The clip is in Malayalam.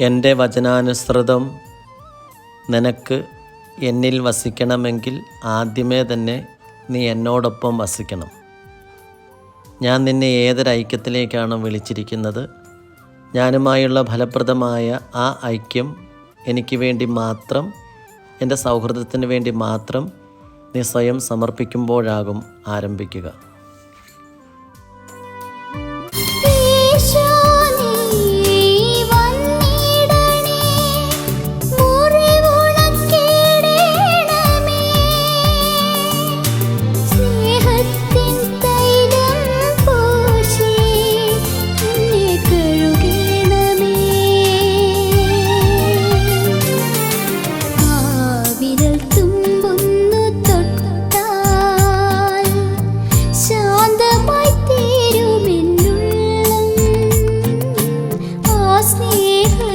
എന്റെ വചനാനുസൃതം നിനക്ക് എന്നിൽ വസിക്കണമെങ്കിൽ ആദ്യമേ തന്നെ നീ എന്നോടൊപ്പം വസിക്കണം. ഞാൻ നിന്നെ ഏതൊരൈക്യത്തിലേക്കാണ് വിളിച്ചിരിക്കുന്നത്? ഞാനുമായുള്ള ഫലപ്രദമായ ആ ഐക്യം എനിക്ക് വേണ്ടി മാത്രം എന്റെ സൗഹൃദത്തിന് വേണ്ടി മാത്രം നീ സ്വയം സമർപ്പിക്കുമ്പോഴാകും ആരംഭിക്കുക. নীর